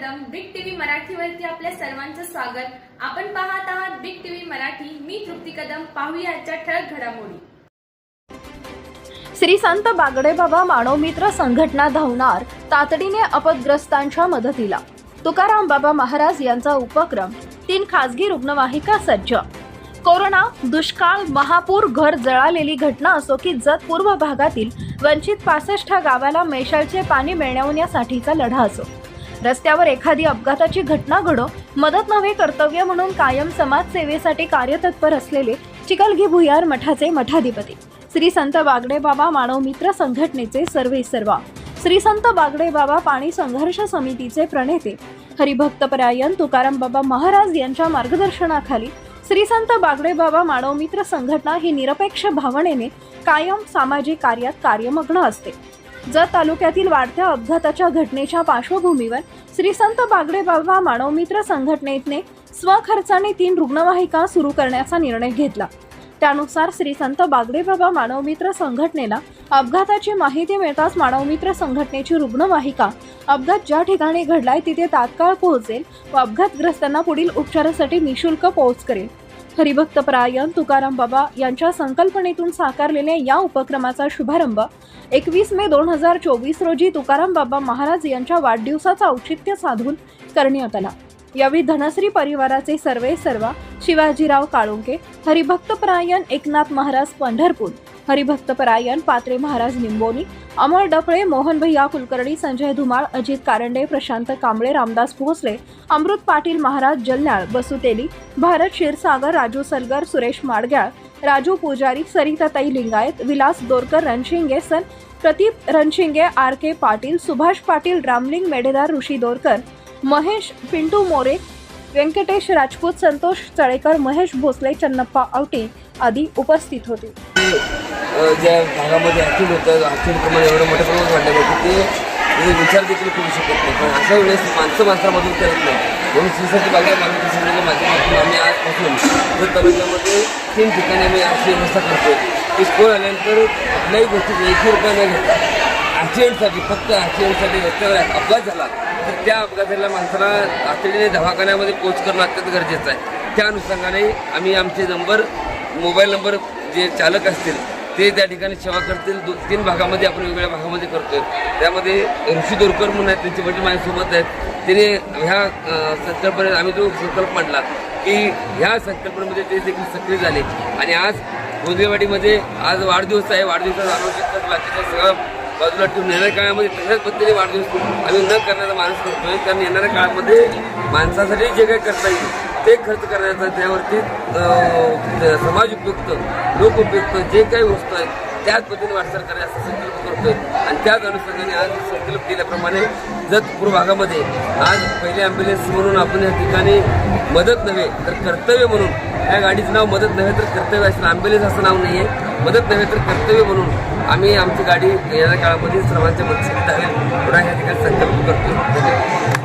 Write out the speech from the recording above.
मराठीवरती आपल्या सर्वांचं स्वागत. आपण पाहत आहात बिग टीव्ही मराठी. मी तृप्ती कदम. पाहूया आजच्या ठळक घडामोडी. श्री संत बागडे बाबा मानवमित्र संघटना धावणार तातडीने अपदग्रस्तांच्या मदतीला. तुकाराम बाबा महाराज यांचा उपक्रम. तीन खासगी रुग्णवाहिका सज्ज. कोरोना दुष्काळ महापूर घर जळालेली घटना असो की जत पूर्व भागातील वंचित पासष्ट गावाला मेशाळचे पाणी मिळवण्यासाठीचा लढा असो. रस्त्यावर एखादी अपघाताची घटना घडो मदत नव्हे कर्तव्य म्हणून कायम समाजसेवेसाठी कार्यतत्पर असलेले चिकलगी भुयार मठाचे मठाधिपती. श्री संत बागडे बाबा मानव मित्र संघटनेचे सर्वे सर्वा. श्री संत बागडे बाबा पाणी संघर्ष समितीचे प्रणेते. हरिभक्तपरायण तुकाराम बाबा महाराज यांच्या मार्गदर्शनाखाली श्री संत बागडे बाबा मानव मित्र संघटना ही निरपेक्ष भावनेने कायम सामाजिक कार्यात कार्यमग्न असते. जत तालुक्यातील वाढत्या अपघाताच्या घटनेच्या पार्श्वभूमीवर श्री संत बागडे बाबा मानवमित्र संघटनेने स्वखर्चाने तीन रुग्णवाहिका सुरू करण्याचा निर्णय घेतला. त्यानुसार श्री संत बागडे बाबा मानवमित्र संघटनेला अपघाताची माहिती मिळताच मानवमित्र संघटनेची रुग्णवाहिका अपघात ज्या ठिकाणी घडलाय तिथे तात्काळ पोहोचेल व अपघातग्रस्तांना पुढील उपचारासाठी निशुल्क पोहोच करेल. हरिभक्तपरायण तुकाराम बाबा यांच्या संकल्पनेतून साकारलेल्या या उपक्रमाचा शुभारंभ एकवीस मे दोन हजार चोवीस रोजी तुकाराम बाबा महाराज यांच्या वाढदिवसाचा औचित्य साधून करण्यात आला. यावेळी धनश्री परिवाराचे सर्वे सर्वा शिवाजीराव काळुंके हरिभक्तपरायण एकनाथ महाराज पंढरपूर हरिभक्तपरायण पात्रे महाराज निंबोनी अमर डफळे मोहन भैया कुलकर्णी संजय धुमाळ अजित कारंडे प्रशांत कांबळे रामदास भोसले अमृत पाटील महाराज जलनाळ बसुतेली भारत क्षीरसागर राजू सलगर सुरेश माडग्याळ राजू पुजारी सरिताताई लिंगायत विलास दोरकर रणशिंगे सन प्रदीप रणशिंगे आर के पाटील सुभाष पाटील रामलिंग मेढेदार ऋषी दोरकर महेश पिंटू मोरे व्यंकटेश राजपूत संतोष चळेकर महेश भोसले चन्नप्पा आवटे आदी उपस्थित होते. ज्या भागामध्ये ॲक्सिडेंट होतं ॲक्सिडेंट प्रमाण एवढं मोठ्या प्रमाणात वाढलं पाहिजे ते विचार देखील करू शकत नाही. पण अशा वेळेस माणसं माणसामधून करत नाही. म्हणून श्रीसाठी बागा मागणी संघाच्या माध्यमातून आम्ही आजपासून जर तालुक्यामध्ये तीन ठिकाणी आम्ही अशी व्यवस्था करतो की स्कोर आल्यानंतर कुठल्याही गोष्टीचा एकही रुपया न घेता ॲक्सिडेंटसाठी फक्त ॲक्सिडेंटसाठी रस्त्यावर अपघात झाला तर त्या अपघाताला माणसाला तातडीने दवाखान्यामध्ये पोच करणं अत्यंत गरजेचं आहे. त्या अनुषंगाने आम्ही आमचे नंबर मोबाईल नंबर जे चालक असतील ते त्या ठिकाणी सेवा करतील. दो तीन भागामध्ये आपण वेगवेगळ्या भागामध्ये करतोय. त्यामध्ये ऋषी दोरकर म्हणून आहेत त्यांचे वडील माझ्यासोबत आहेत. तिने ह्या संकल्पनेत आम्ही जो संकल्प मांडला की ह्या संकल्पनेमध्ये ते देखील सक्रिय झाले. आणि आज गोंदेवाडीमध्ये आज वाढदिवस आहे. वाढदिवसाचा आरोग्य बाकीच्या सगळ्या बाजूला ठेवून येणाऱ्या काळामध्ये तशाच पद्धतीने वाढदिवस आम्ही न करण्याचा माणूस करतोय. कारण येणाऱ्या काळामध्ये माणसासाठी जे काही करता येईल ते खर्च करण्याचा त्यावरती म्हणजे समाज उपयुक्त लोक उपयुक्त जे काही वस्तू आहेत त्याच पद्धतीने वाटचाल करण्याचा संकल्प करतोय. आणि त्याच अनुषंगाने आज संकल्प केल्याप्रमाणे जतपूर भागामध्ये आज पहिले ॲम्ब्युलन्स म्हणून आपण या ठिकाणी मदत नव्हे तर कर्तव्य म्हणून या गाडीचं नाव मदत नव्हे तर कर्तव्य असं ॲम्ब्युलन्स असं नाव नाही आहे मदत नव्हे तर कर्तव्य म्हणून आम्ही आमची गाडी येणाऱ्या काळामध्ये सर्वांच्या मदतीसाठी पुन्हा या ठिकाणी संकल्प करतो